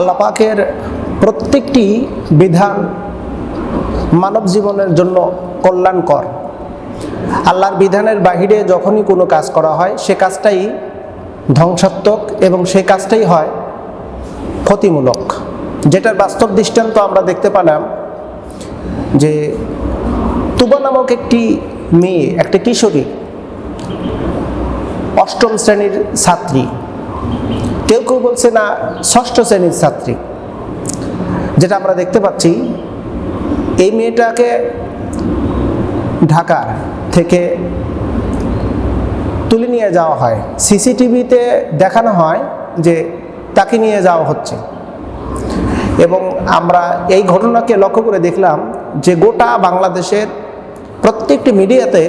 আল্লাহ পাকের প্রত্যেকটি বিধান মানব জীবনের জন্য কল্যাণকর। আল্লাহর বিধানের বাহিরে যখনই কোনো কাজ করা হয়, সে কাজটাই ধ্বংসাত্মক এবং সে কাজটাই হয় ক্ষতিমূলক। যেটার বাস্তব দৃষ্টান্ত আমরা দেখতে পেলাম যে তুবা নামক একটি মেয়ে, একটা কিশোরী, অষ্টম শ্রেণির ছাত্রী কেউ কেউ বলছে, না, ষষ্ঠ শ্রেণির ছাত্রী। যেটা আমরা দেখতে পাচ্ছি, এই মেয়েটাকে ঢাকা থেকে তুলে নিয়ে যাওয়া হয়। সিসিটিভিতে দেখানো হয় যে তাকে নিয়ে যাওয়া হচ্ছে। এবং আমরা এই ঘটনাকে লক্ষ্য করে দেখলাম যে গোটা বাংলাদেশের প্রত্যেকটি মিডিয়াতে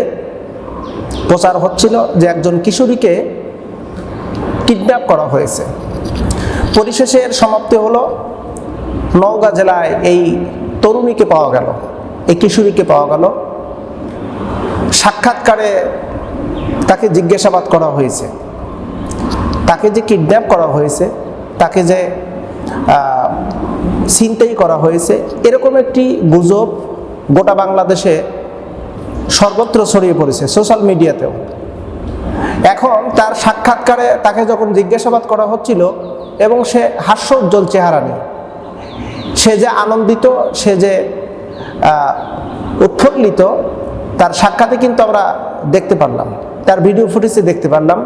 প্রচার হচ্ছিল যে একজন কিশোরীকে কিডন্যাপ করা হয়েছে। পরিশেষে এর সমাপ্তি হলো, নওগাঁ জেলায় এই তরুণীকে পাওয়া গেল, এই কিশোরীকে পাওয়া গেল। সাক্ষাৎকারে তাকে জিজ্ঞাসাবাদ করা হয়েছে। তাকে যে কিডন্যাপ করা হয়েছে, তাকে যে চিন্তাই করা হয়েছে, এরকম একটি গুজব গোটা বাংলাদেশে সর্বত্র ছড়িয়ে পড়েছে সোশ্যাল মিডিয়াতেও এখন তার সাক্ষাৎকারে তাকে যখন জিজ্ঞাসাবাদ করা হচ্ছিল এবং সে হাস্যোজ্জ্বল চেহারা নিয়ে, সে যে আনন্দিত, সে যে উৎফুল্লিত, তার সাক্ষাতে কিন্তু আমরা দেখতে পারলাম, তার ভিডিও ফুটেজে দেখতে পারলাম,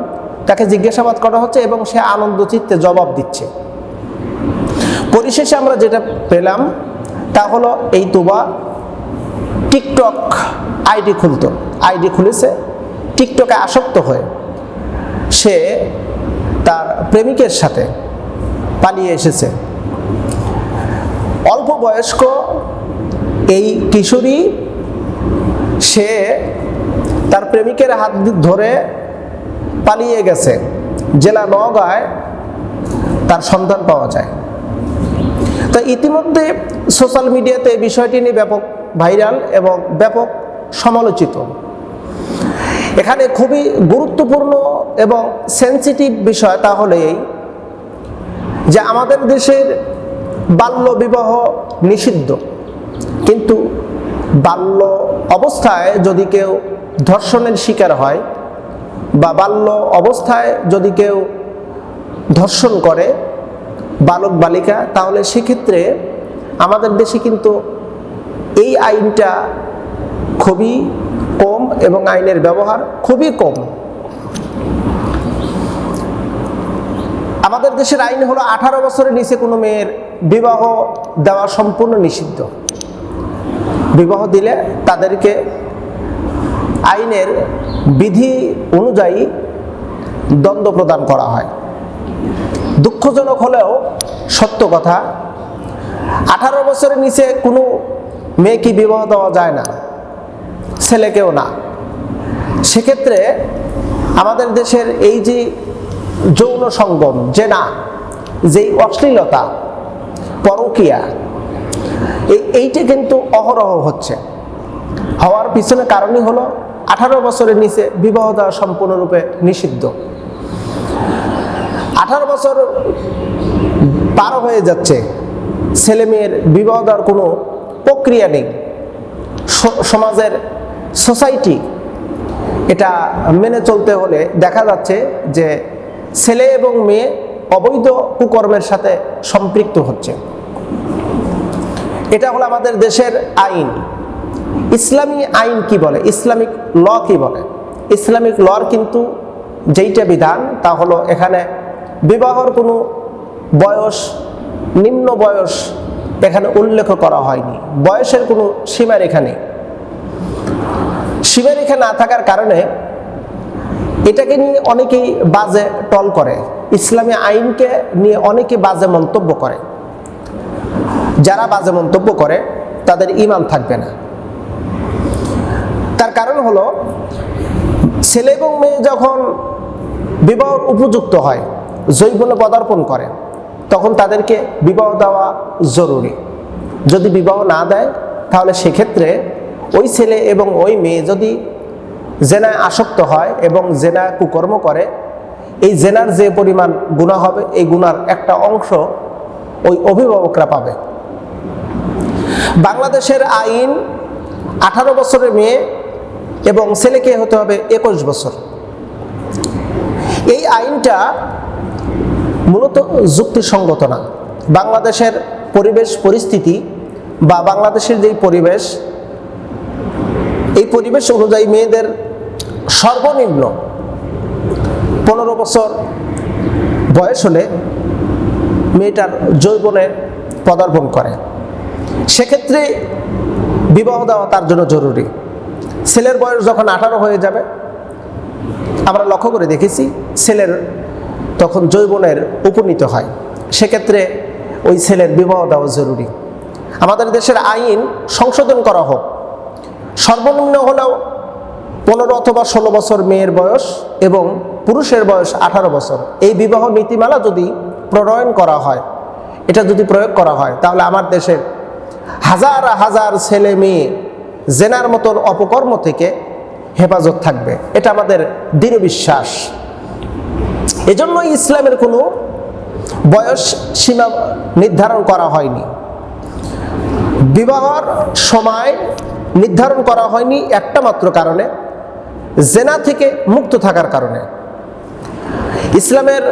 তাকে জিজ্ঞাসাবাদ করা হচ্ছে এবং সে আনন্দ চিত্তে জবাব দিচ্ছে। পরিশেষে আমরা যেটা পেলাম তা হলো এই তোবা টিকটক আইডি খুলতো, আইডি খুলেছে, টিকটকে আসক্ত হয়ে সে তার প্রেমিকের সাথে পালিয়ে এসেছে। অল্প বয়স্ক এই কিশোরী, সে তার প্রেমিকের হাত ধরে পালিয়ে গেছে। জেলা নওগাঁয় তার সন্ধান পাওয়া যায়। তো ইতিমধ্যে সোশ্যাল মিডিয়াতে এই বিষয়টি নিয়ে ব্যাপক ভাইরাল এবং ব্যাপক সমালোচিত। এখানে খুবই গুরুত্বপূর্ণ এবং সেন্সিটিভ বিষয় তাহলে এই যে আমাদের দেশের বাল্য বিবাহ নিষিদ্ধ। কিন্তু বাল্য অবস্থায় যদি কেউ ধর্ষণের শিকার হয় বা বাল্য অবস্থায় যদি কেউ ধর্ষণ করে বালক বালিকা, তাহলে সেক্ষেত্রে আমাদের দেশে কিন্তু এই আইনটা খুবই কম এবং আইনের ব্যবহার খুবই কম। আমাদের দেশের আইন হলো আঠারো বছরের নিচে কোনো মেয়ের বিবাহ দেওয়া সম্পূর্ণ নিষিদ্ধ। বিবাহ দিলে তাদেরকে আইনের বিধি অনুযায়ী দ্বন্দ্ব প্রদান করা হয়। দুঃখজনক হলেও সত্য কথা, আঠারো বছরের নিচে কোনো মেয়েকে বিবাহ দেওয়া যায় না, ছেলেকেও না। সেক্ষেত্রে আমাদের দেশের এই যে যৌন সঙ্গম যে না যেই অশ্লীলতা, পরকিয়া, এই এইটা কিন্তু অহরহ হচ্ছে। হওয়ার পিছনে কারণই হলো আঠারো বছরের নিচে বিবাহ দেওয়া সম্পূর্ণরূপে নিষিদ্ধ। আঠারো বছর পার হয়ে যাচ্ছে ছেলে মেয়ের বিবাহ দেওয়ার কোনো প্রক্রিয়া নেই। সমাজের সোসাইটি এটা মেনে চলতে হলে দেখা যাচ্ছে যে ছেলে এবং মেয়ে অবৈধ কুকর্মের সাথে সম্পৃক্ত হচ্ছে। এটা হলো আমাদের দেশের আইন। ইসলামী আইন কি বলে? ইসলামিক ল কি বলে? ইসলামিক লর কিন্তু যেইটা বিধান, তা হলো এখানে বিবাহর কোনো বয়স, নিম্ন বয়স এখানে উল্লেখ করা হয়নি। বয়সের কোনো সীমারেখা নেই। সীমারেখা না থাকার কারণে এটাকে নিয়ে অনেকেই বাজে টল করে। ইসলামী আইনকে নিয়ে অনেকে বাজে মন্তব্য করে। যারা বাজে মন্তব্য করে, তাদের ইমান থাকবে না। তার কারণ হলো, ছেলে এবং মেয়ে যখন বিবাহ উপযুক্ত হয়, জৈবনে পদার্পণ করে, তখন তাদেরকে বিবাহ দেওয়া জরুরি। যদি বিবাহ না দেয়, তাহলে সেক্ষেত্রে ওই ছেলে এবং ওই মেয়ে যদি জেনায় আসক্ত হয় এবং জেনা কুকর্ম করে, এই জেনার যে পরিমাণ গুণা হবে, এই গুণার একটা অংশ ওই অভিভাবকরা পাবে। বাংলাদেশের আইন আঠারো বছরের মেয়ে এবং ছেলেকে হতে হবে একুশ বছর। এই আইনটা মূলত যুক্তিসঙ্গত না। বাংলাদেশের পরিবেশ পরিস্থিতি বা বাংলাদেশের যেই পরিবেশ, এই পরিবেশ অনুযায়ী মেয়েদের সর্বনিম্ন পনেরো বছর বয়স হলে মেয়েটার যৌবনে পদার্পণ করে। সেক্ষেত্রে বিবাহ দেওয়া তার জন্য জরুরি। ছেলের বয়স যখন আঠারো হয়ে যাবে, আমরা লক্ষ্য করে দেখেছি ছেলের তখন যৌবনের উপনীত হয়। সেক্ষেত্রে ওই ছেলের বিবাহ দেওয়া জরুরি। আমাদের দেশের আইন সংশোধন করা হোক। সর্বনিম্ন হলেও পনেরো অথবা ষোলো বছর মেয়ের বয়স এবং পুরুষের বয়স আঠারো বছর। এই বিবাহ নীতিমালা যদি প্রণয়ন করা হয়, এটা যদি প্রয়োগ করা হয়, তাহলে আমার দেশের হাজার হাজার ছেলে মেয়ে জেনার মতন অপকর্ম থেকে হেফাজত থাকবে। এটা আমাদের দৃঢ় বিশ্বাস। এজন্য ইসলামের কোনো বয়স সীমা নির্ধারণ করা হয়নি। বিবাহর সময় নির্ধারণ করা হয়নি একটা মাত্র কারণে। জেনা থেকে মুক্ত থাকার কারণে। ইসলামের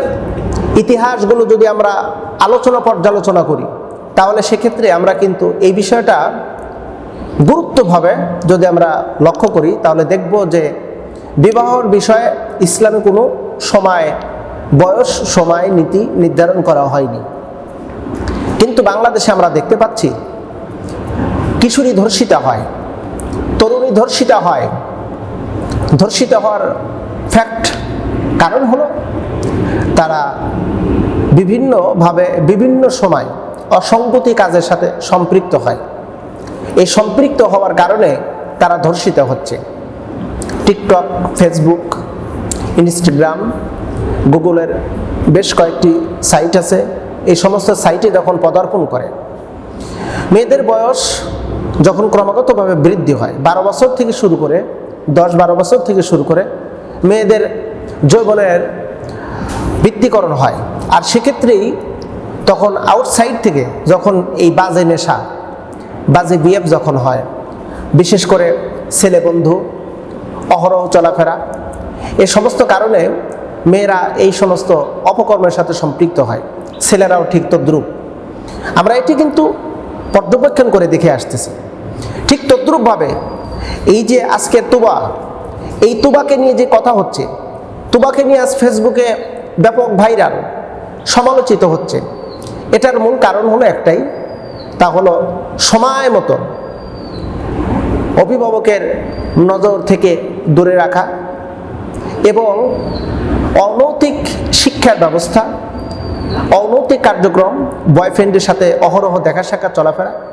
ইতিহাসগুলো যদি আমরা আলোচনা পর্যালোচনা করি, তাহলে সেক্ষেত্রে আমরা কিন্তু এই বিষয়টা গুরুত্বভাবে যদি আমরা লক্ষ্য করি, তাহলে দেখব যে বিবাহর বিষয়ে ইসলামে কোনো সময়, বয়স, সময়, নীতি নির্ধারণ করা হয়নি। কিন্তু বাংলাদেশে আমরা দেখতে পাচ্ছি, কিশোরী ধর্ষিতা হয়, তরুণী ধর্ষিতা হয় ধর্ষিত হওয়ার ফ্যাক্ট কারণ হলো তারা বিভিন্নভাবে বিভিন্ন সময় অসঙ্গতি কাজের সাথে সম্পৃক্ত হয়। এই সম্পৃক্ত হওয়ার কারণে তারা ধর্ষিত হচ্ছে। টিকটক ফেসবুক ইনস্টাগ্রাম গুগলের বেশ কয়েকটি সাইট আছে। এই সমস্ত সাইটে যখন পদার্পণ করে, মেয়েদের বয়স যখন ক্রমাগতভাবে বৃদ্ধি হয়, বারো বছর থেকে শুরু করে দশ বারো বছর থেকে শুরু করে মেয়েদের যৌবনের বৃত্তিকরণ হয়। আর সেক্ষেত্রেই তখন আউটসাইড থেকে যখন এই বাজে নেশা, বাজে বিএফ যখন হয়, বিশেষ করে ছেলে বন্ধু, অহরহ চলাফেরা, এ সমস্ত কারণে মেয়েরা এই সমস্ত অপকর্মের সাথে সম্পৃক্ত হয়। ছেলেরাও ঠিক তদ্রুপ। আমরা এটি কিন্তু পর্যবেক্ষণ করে দেখে আসতেছি। ঠিক তদ্রুপভাবে এই যে আজকের তুবা, এই তুবাকে নিয়ে যে কথা হচ্ছে, তুবাকে নিয়ে আজ ফেসবুকে ব্যাপক ভাইরাল, সমালোচিত হচ্ছে। এটার মূল কারণ হলো একটাই, তা হলো সময় মতো অভিভাবকের নজর থেকে দূরে রাখা এবং অনৈতিক শিক্ষার ব্যবস্থা, অনৈতিক কার্যক্রম বয়ফ্রেন্ডের সাথে অহরহ দেখা সাক্ষাৎ চলাফেরা।